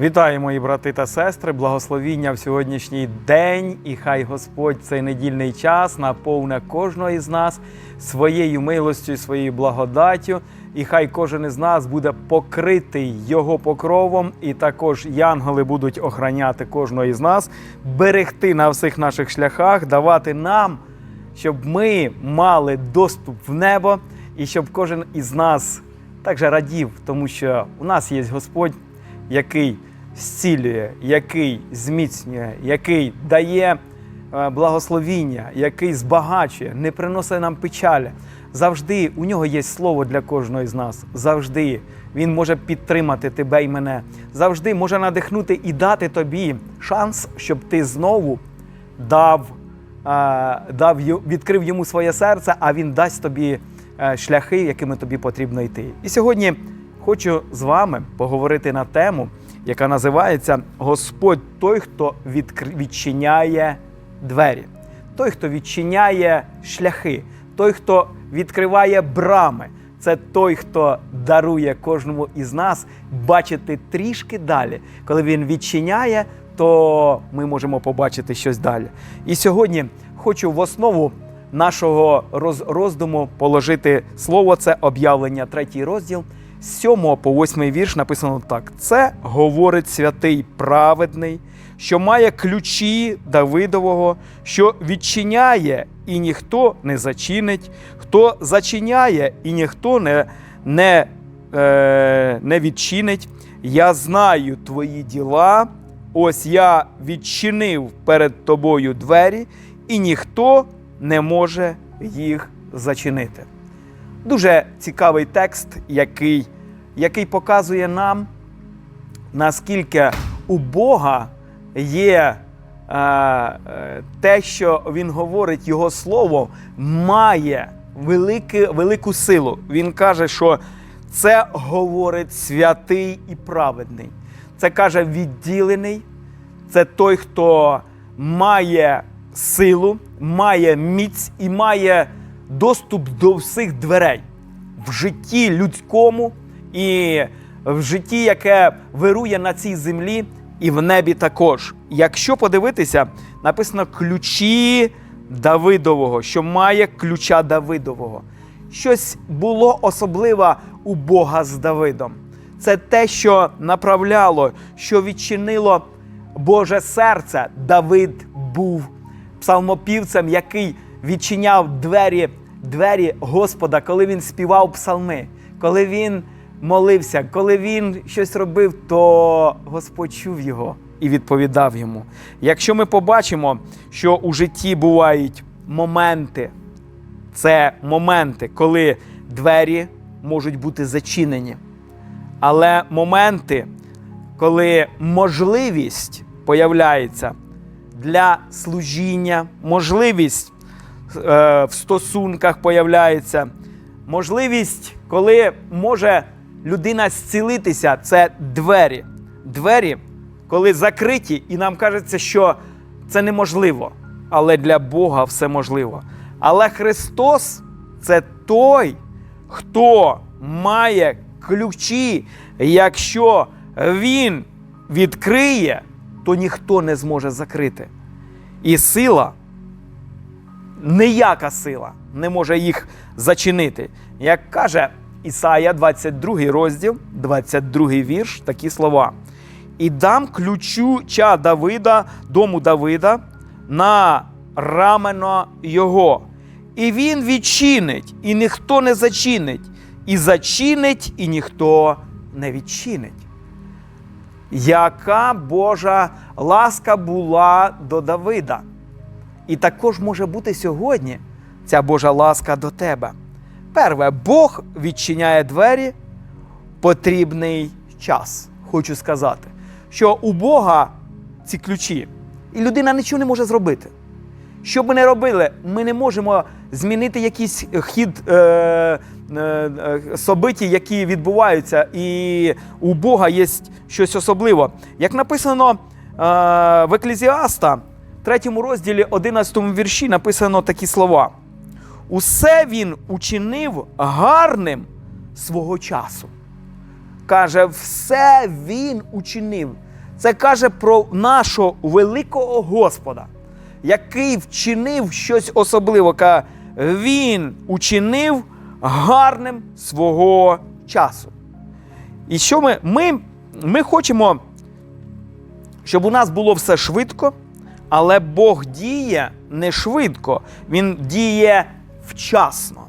Вітаю, мої брати та сестри, благословіння в сьогоднішній день, і хай Господь цей недільний час наповне кожного із нас своєю милостю, своєю благодаттю, і хай кожен із нас буде покритий Його покровом, і також янголи будуть охороняти кожного із нас, берегти на всіх наших шляхах, давати нам, щоб ми мали доступ в небо, і щоб кожен із нас також радів, тому що у нас є Господь який зцілює, який зміцнює, який дає е, благословіння, який збагачує, не приносить нам печалі. Завжди у нього є слово для кожного з нас. Завжди він може підтримати тебе і мене. Завжди може надихнути і дати тобі шанс, щоб ти знову дав, е, дав відкрив йому своє серце, а він дасть тобі е, шляхи, якими тобі потрібно йти. І сьогодні хочу з вами поговорити на тему, яка називається Господь той, хто відчиняє двері, той, хто відчиняє шляхи, той, хто відкриває брами. Це той, хто дарує кожному із нас бачити трішки далі. Коли він відчиняє, то ми можемо побачити щось далі. І сьогодні хочу в основу нашого роздуму положити слово. Це об'явлення, третій розділ. З 7 по 8 вірш написано так: це говорить святий праведний, що має ключі Давидового, що відчиняє і ніхто не зачинить, хто зачиняє і ніхто не, не, е, не відчинить. Я знаю твої діла. Ось я відчинив перед тобою двері, і ніхто не може їх зачинити. Дуже цікавий текст, який, який показує нам, наскільки у Бога є е, е, те, що Він говорить, Його слово має велике, велику силу. Він каже, що це говорить святий і праведний. Це каже відділений, це той, хто має силу, має міць і має доступ до всіх дверей в житті людському і в житті, яке вирує на цій землі, і в небі також. Якщо подивитися, написано ключі Давидового, що має ключа Давидового. Щось було особливе у Бога з Давидом. Це те, що направляло, що відчинило Боже серце. Давид був псалмопівцем, який відчиняв двері, двері Господа, коли він співав псалми, коли він молився, коли він щось робив, то Господь чув його і відповідав йому. Якщо ми побачимо, що у житті бувають моменти, це моменти, коли двері можуть бути зачинені. Але моменти, коли можливість появляється для служіння, можливість в стосунках появляється, можливість, коли може людина зцілитися, це двері. Двері, коли закриті, і нам кажеться, що це неможливо. Але для Бога все можливо. Але Христос це той, хто має ключі. Якщо Він відкриє, то ніхто не зможе закрити. І сила, ніяка сила не може їх зачинити. Як каже Ісая, 22 розділ, 22 вірш, такі слова. І дам ключуча Давида, дому Давида, на рамено його. І він відчинить, і ніхто не зачинить, і зачинить, і ніхто не відчинить. Яка Божа ласка була до Давида? І також може бути сьогодні ця Божа ласка до тебе. Перше, Бог відчиняє двері потрібний час. Хочу сказати, що у Бога ці ключі, і людина нічого не може зробити. Що б ми не робили, ми не можемо змінити якийсь хід е, е, е, собиті, які відбуваються, і у Бога є щось особливе. Як написано е, в Еклезіаста, 3 розділі, 11 вірші, написано такі слова: Усе він учинив гарним свого часу. Каже, все він учинив. Це каже про нашого великого Господа, який вчинив щось особливе. Каже, Він учинив гарним свого часу. І що ми? Ми, ми хочемо, щоб у нас було все швидко, але Бог діє не швидко, Він діє вчасно.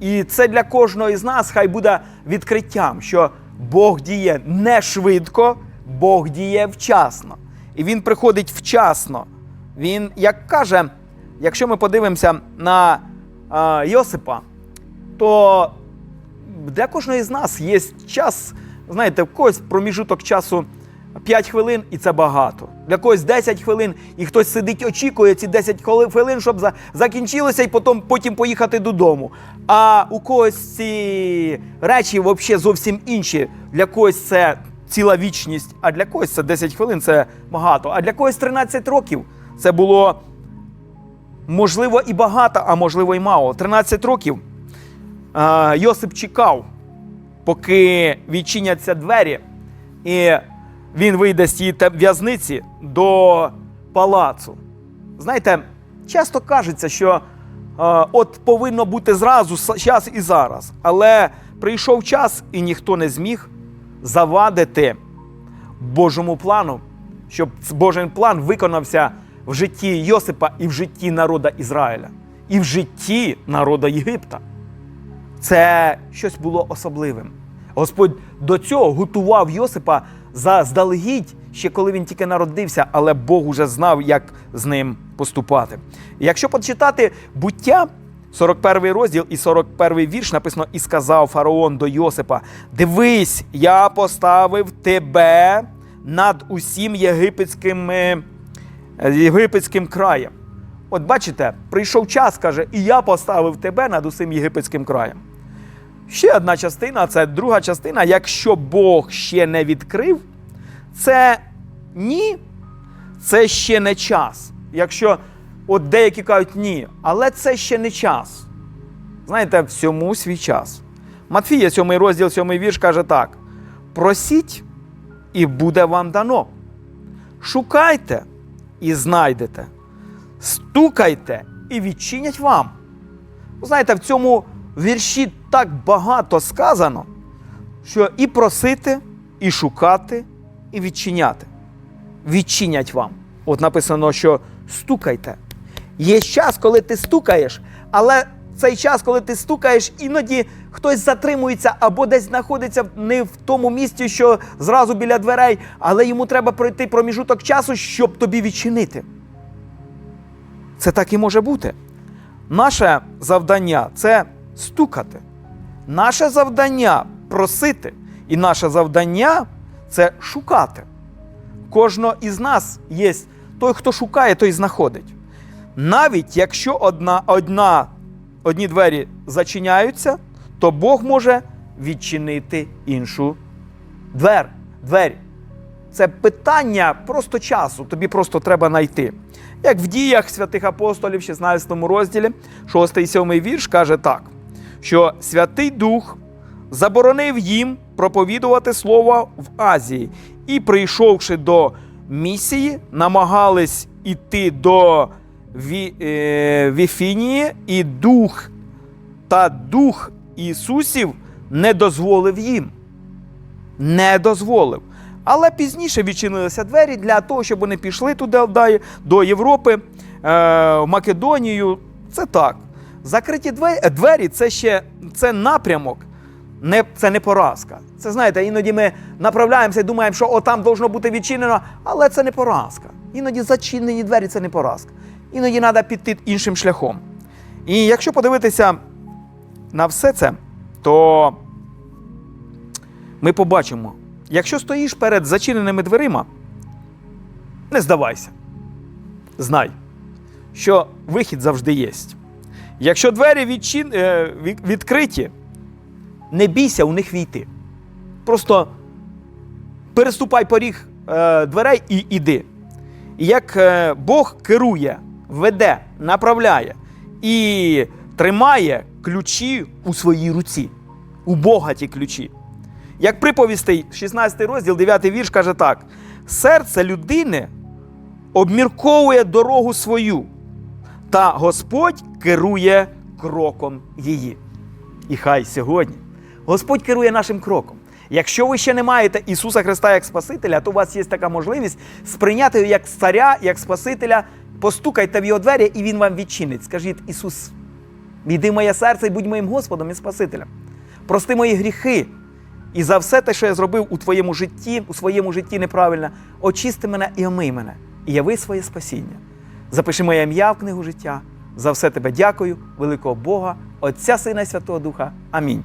І це для кожного із нас хай буде відкриттям, що Бог діє не швидко, Бог діє вчасно. І Він приходить вчасно. Він, як каже, якщо ми подивимося на е, Йосипа, то для кожного з нас є час, знаєте, в когось проміжуток часу 5 хвилин, і це багато. Для когось 10 хвилин, і хтось сидить, очікує ці 10 хвилин, щоб за- закінчилося, і потім, потім поїхати додому. А у когось ці речі взагалі зовсім інші. Для когось це ціла вічність, а для когось це 10 хвилин це багато. А для когось 13 років це було можливо і багато, а можливо і мало. 13 років Йосип чекав, поки відчиняться двері, і він вийде з цієї в'язниці до палацу. Знаєте, часто кажеться, що е, от повинно бути зразу час і зараз. Але прийшов час, і ніхто не зміг завадити Божому плану, щоб Божий план виконався в житті Йосипа і в житті народа Ізраїля, і в житті народа Єгипта. Це щось було особливим. Господь до цього готував Йосипа заздалегідь, ще коли він тільки народився, але Бог уже знав, як з ним поступати. Якщо почитати буття, 41 розділ і 41 вірш написано: І сказав фараон до Йосипа: Дивись, я поставив тебе над усім єгипетським, єгипетським краєм. От бачите, прийшов час, каже, і я поставив тебе над усім єгипетським краєм. Ще одна частина, це друга частина. Якщо Бог ще не відкрив, це ні, це ще не час. Якщо от деякі кажуть ні, але це ще не час. Знаєте, всьому свій час. Матфія, 7 розділ, 7 вірш каже так: просіть, і буде вам дано. Шукайте і знайдете. Стукайте і відчинять вам. Знаєте, в цьому вірші так багато сказано, що і просити, і шукати, і відчиняти. Відчинять вам. От написано, що стукайте. Є час, коли ти стукаєш, але цей час, коли ти стукаєш, іноді хтось затримується або десь знаходиться не в тому місці, що зразу біля дверей, але йому треба пройти проміжуток часу, щоб тобі відчинити. Це так і може бути. Наше завдання це стукати. Наше завдання просити. І наше завдання це шукати. Кожного із нас є той, хто шукає, той знаходить. Навіть якщо одна, одна, одні двері зачиняються, то Бог може відчинити іншу двер, двері. Це питання просто часу, тобі просто треба знайти. Як в діях святих апостолів, 16 розділі, 6 і 7 вірш каже так, що Святий Дух заборонив їм проповідувати слово в Азії, і, прийшовши до місії, намагались іти до Ві, е, Віфінії, і дух та дух Ісусів не дозволив їм не дозволив. Але пізніше відчинилися двері для того, щоб вони пішли туди до Європи, е, в Македонію. Це так. Закриті двері це ще це напрямок, не, це не поразка. Це знаєте, іноді ми направляємося і думаємо, що отам должно бути відчинено, але це не поразка. Іноді зачинені двері це не поразка. Іноді треба піти іншим шляхом. І якщо подивитися на все це, то ми побачимо, якщо стоїш перед зачиненими дверима, не здавайся. Знай, що вихід завжди є. Якщо двері відчин... е, відкриті, не бійся у них війти. Просто переступай поріг е, дверей і іди. І як е, Бог керує, веде, направляє і тримає ключі у своїй руці, у Бога ті ключі. Як приповістей, 16 розділ, 9 вірш каже так: серце людини обмірковує дорогу свою, та Господь керує кроком її. І хай сьогодні Господь керує нашим кроком. Якщо ви ще не маєте Ісуса Христа як Спасителя, то у вас є така можливість сприйняти його як царя, як Спасителя. Постукайте в його двері, і Він вам відчинить. Скажіть, Ісус, війди в моє серце і будь моїм Господом і Спасителем. Прости мої гріхи. І за все те, що я зробив у твоєму житті, у своєму житті неправильно, очисти мене і омий мене, і яви своє спасіння. Запиши моє ім'я в книгу життя. За все тебе дякую, великого Бога, Отця Сина і Святого Духа. Амінь.